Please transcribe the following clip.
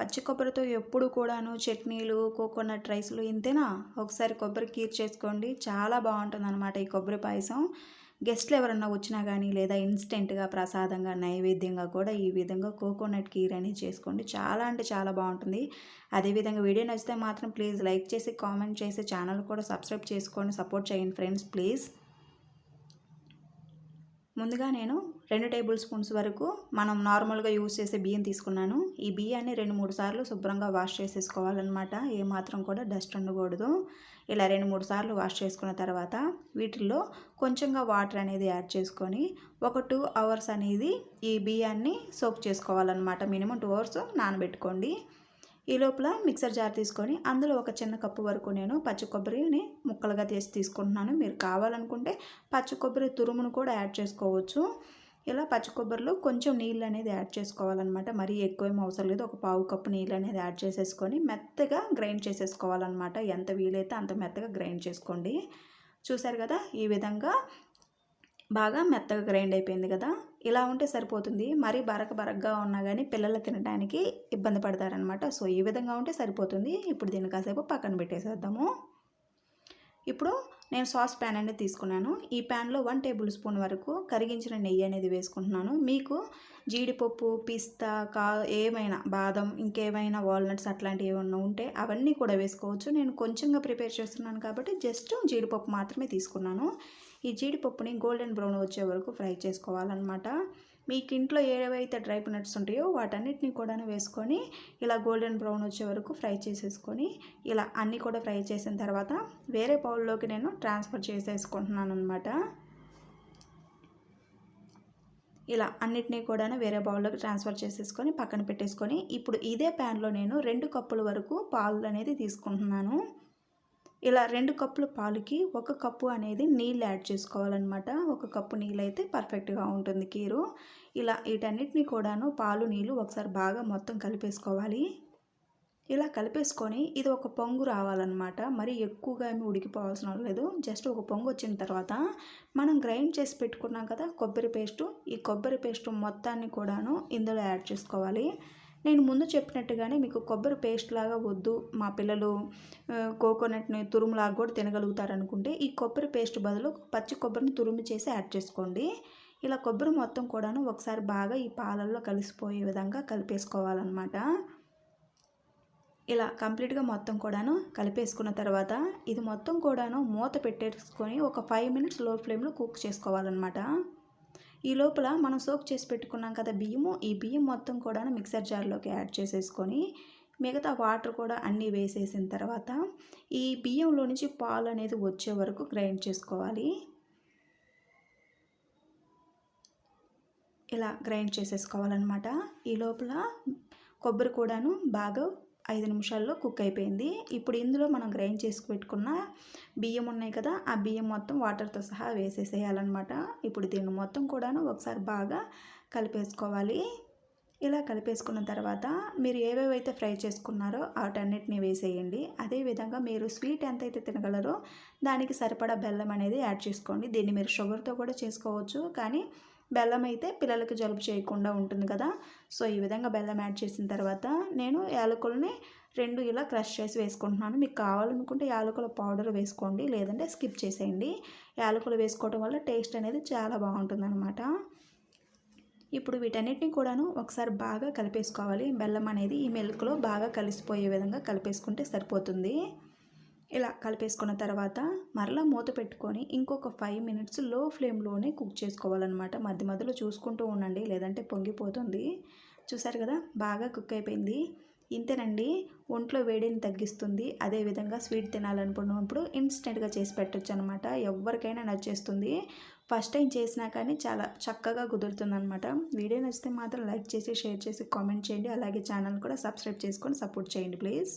పచ్చి కొబ్బరితో ఎప్పుడు కూడాను చట్నీలు కోకోనట్ రైస్లు ఇంతేనా? ఒకసారి కొబ్బరి కీర్ చేసుకోండి. చాలా బాగుంటుంది అనమాట ఈ కొబ్బరి పాయసం. గెస్ట్లు ఎవరన్నా వచ్చినా కానీ లేదా ఇన్స్టెంట్గా ప్రసాదంగా నైవేద్యంగా కూడా ఈ విధంగా కోకోనట్ కీర్ అనేది చేసుకోండి. చాలా అంటే చాలా బాగుంటుంది. అదేవిధంగా వీడియో నచ్చితే మాత్రం ప్లీజ్ లైక్ చేసి కామెంట్ చేసి ఛానల్ కూడా సబ్స్క్రైబ్ చేసుకోండి. సపోర్ట్ చేయండి ఫ్రెండ్స్ ప్లీజ్. ముందుగా నేను రెండు టేబుల్ స్పూన్స్ వరకు మనం నార్మల్గా యూజ్ చేసే బియ్యం తీసుకున్నాను. ఈ బియ్యాన్ని రెండు మూడు సార్లు శుభ్రంగా వాష్ చేసేసుకోవాలన్నమాట. ఏమాత్రం కూడా డస్ట్ ఉండకూడదు. ఇలా రెండు మూడు సార్లు వాష్ చేసుకున్న తర్వాత వీటిల్లో కొంచెంగా వాటర్ అనేది యాడ్ చేసుకొని ఒక టూ అవర్స్ అనేది ఈ బియ్యాన్ని సోక్ చేసుకోవాలన్నమాట. మినిమం టూ అవర్స్ నానబెట్టుకోండి. ఈ లోపల మిక్సర్ జార్ తీసుకొని అందులో ఒక చిన్న కప్పు వరకు నేను పచ్చి కొబ్బరిని ముక్కలుగా తీసి తీసుకుంటున్నాను. మీరు కావాలనుకుంటే పచ్చి కొబ్బరి తురుమును కూడా యాడ్ చేసుకోవచ్చు. ఇలా పచ్చి కొబ్బరిలో కొంచెం నీళ్ళు అనేది యాడ్ చేసుకోవాలన్నమాట. మరీ ఎక్కువ అవసరం లేదు. ఒక పావు కప్పు నీళ్ళు అనేది యాడ్ చేసేసుకొని మెత్తగా గ్రైండ్ చేసేసుకోవాలన్నమాట. ఎంత వీలైతే అంత మెత్తగా గ్రైండ్ చేసుకోండి. చూసారు కదా? ఈ విధంగా బాగా మెత్తగా గ్రైండ్ అయిపోయింది కదా? ఇలా ఉంటే సరిపోతుంది. మరీ బరక బరకగా ఉన్నా కానీ పిల్లలు తినడానికి ఇబ్బంది పడతారనమాట సో ఈ విధంగా ఉంటే సరిపోతుంది. ఇప్పుడు దీన్ని కాసేపు పక్కన పెట్టేసేద్దాము. ఇప్పుడు నేను సాస్ ప్యాన్ అనేది తీసుకున్నాను. ఈ ప్యాన్లో వన్ టేబుల్ స్పూన్ వరకు కరిగించిన నెయ్యి అనేది వేసుకుంటున్నాను. మీకు జీడిపప్పు పిస్తా కా ఏమైనా బాదం ఇంకేమైనా వాల్నట్స్ అట్లాంటివి ఏమైనా ఉంటే అవన్నీ కూడా వేసుకోవచ్చు. నేను కొంచెంగా ప్రిపేర్ చేస్తున్నాను కాబట్టి జస్ట్ జీడిపప్పు మాత్రమే తీసుకున్నాను. ఈ జీడిపప్పుని గోల్డెన్ బ్రౌన్ వచ్చే వరకు ఫ్రై చేసుకోవాలన్నమాట. మీకు ఇంట్లో ఏవైతే డ్రై నట్స్ ఉంటాయో వాటన్నిటిని కూడా వేసుకొని ఇలా గోల్డెన్ బ్రౌన్ వచ్చే వరకు ఫ్రై చేసేసుకొని ఇలా అన్నీ కూడా ఫ్రై చేసిన తర్వాత వేరే పౌల్లోకి నేను ట్రాన్స్ఫర్ చేసేసుకుంటున్నాను అనమాట ఇలా అన్నిటినీ కూడా వేరే బౌల్లోకి ట్రాన్స్ఫర్ చేసేసుకొని పక్కన పెట్టేసుకొని ఇప్పుడు ఇదే ప్యాన్లో నేను రెండు కప్పుల వరకు పాలు అనేది తీసుకుంటున్నాను. ఇలా రెండు కప్పుల పాలుకి ఒక కప్పు అనేది నీళ్ళు యాడ్ చేసుకోవాలన్నమాట. ఒక కప్పు నీళ్ళు అయితే పర్ఫెక్ట్గా ఉంటుంది కీరు. ఇలా వీటన్నిటిని కూడాను పాలు నీళ్ళు ఒకసారి బాగా మొత్తం కలిపేసుకోవాలి. ఇలా కలిపేసుకొని ఇది ఒక పొంగు రావాలన్నమాట. మరి ఎక్కువగా ఏమి ఉడికిపోవాల్సిన లేదు. జస్ట్ ఒక పొంగు వచ్చిన తర్వాత మనం గ్రైండ్ చేసి పెట్టుకున్నాం కదా కొబ్బరి పేస్టు. ఈ కొబ్బరి పేస్టు మొత్తాన్ని కూడాను ఇందులో యాడ్ చేసుకోవాలి. నేను ముందు చెప్పినట్టుగానే మీకు కొబ్బరి పేస్ట్ లాగా వద్దు. మా పిల్లలు కోకోనట్ని తురుములాగా కూడా తినగలుగుతారు అనుకుంటే ఈ కొబ్బరి పేస్ట్ బదులు పచ్చి కొబ్బరిని తురుము చేసి యాడ్ చేసుకోండి. ఇలా కొబ్బరి మొత్తం కూడాను ఒకసారి బాగా ఈ పాలల్లో కలిసిపోయే విధంగా కలిపేసుకోవాలన్నమాట. ఇలా కంప్లీట్గా మొత్తం కూడాను కలిపేసుకున్న తర్వాత ఇది మొత్తం కూడాను మూత పెట్టేసుకొని ఒక ఫైవ్ మినిట్స్లో ఫ్లేమ్లో కుక్ చేసుకోవాలన్నమాట. ఈ లోపల మనం సోక్ చేసి పెట్టుకున్నాం కదా బియ్యము ఈ బియ్యం మొత్తం కూడా మిక్సర్ జార్లోకి యాడ్ చేసేసుకొని మిగతా వాటర్ కూడా అన్నీ వేసేసిన తర్వాత ఈ బియ్యంలో నుంచి పాలు అనేది వచ్చే వరకు గ్రైండ్ చేసుకోవాలి. ఇలా గ్రైండ్ చేసేసుకోవాలన్నమాట. ఈ లోపల కొబ్బరి కూడాను బాగా ఐదు నిమిషాల్లో కుక్ అయిపోయింది. ఇప్పుడు ఇందులో మనం గ్రైండ్ చేసి పెట్టుకున్న బియ్యం ఉన్నాయి కదా ఆ బియ్యం మొత్తం వాటర్తో సహా వేసేసేయాలన్నమాట. ఇప్పుడు దీన్ని మొత్తం కూడాను ఒకసారి బాగా కలిపేసుకోవాలి. ఇలా కలిపేసుకున్న తర్వాత మీరు ఏవేవైతే ఫ్రై చేసుకున్నారో వాటన్నిటిని వేసేయండి. అదేవిధంగా మీరు స్వీట్ ఎంతైతే తినగలరో దానికి సరిపడా బెల్లం అనేది యాడ్ చేసుకోండి. దీన్ని మీరు షుగర్తో కూడా చేసుకోవచ్చు. కానీ బెల్లం అయితే పిల్లలకి జలుబు చేయకుండా ఉంటుంది కదా. సో ఈ విధంగా బెల్లం యాడ్ చేసిన తర్వాత నేను యాలకులని రెండు ఇలా క్రష్ చేసి వేసుకుంటున్నాను. మీకు కావాలనుకుంటే యాలకుల పౌడర్ వేసుకోండి లేదంటే స్కిప్ చేసేయండి. యాలకులు వేసుకోవడం వల్ల టేస్ట్ అనేది చాలా బాగుంటుందన్నమాట. ఇప్పుడు వీటన్నిటిని కూడాను ఒకసారి బాగా కలిపేసుకోవాలి. బెల్లం అనేది ఈ మిల్క్లో బాగా కలిసిపోయే విధంగా కలిపేసుకుంటే సరిపోతుంది. ఇలా కలిపేసుకున్న తర్వాత మరలా మూత పెట్టుకొని ఇంకొక ఫైవ్ మినిట్స్లో ఫ్లేమ్లోనే కుక్ చేసుకోవాలన్నమాట. మధ్య మధ్యలో చూసుకుంటూ ఉండండి లేదంటే పొంగిపోతుంది. చూసారు కదా బాగా కుక్ అయిపోయింది. ఇంతేనండి ఒంట్లో వేడిని తగ్గిస్తుంది. అదేవిధంగా స్వీట్ తినాలనుకున్నప్పుడు ఇన్స్టెంట్గా చేసి పెట్టచ్చు అనమాట ఎవరికైనా నచ్చేస్తుంది. ఫస్ట్ టైం చేసినా కానీ చాలా చక్కగా కుదురుతుంది అనమాట వీడియో నచ్చితే మాత్రం లైక్ చేసి షేర్ చేసి కామెంట్ చేయండి. అలాగే ఛానల్ కూడా సబ్స్క్రైబ్ చేసుకొని సపోర్ట్ చేయండి ప్లీజ్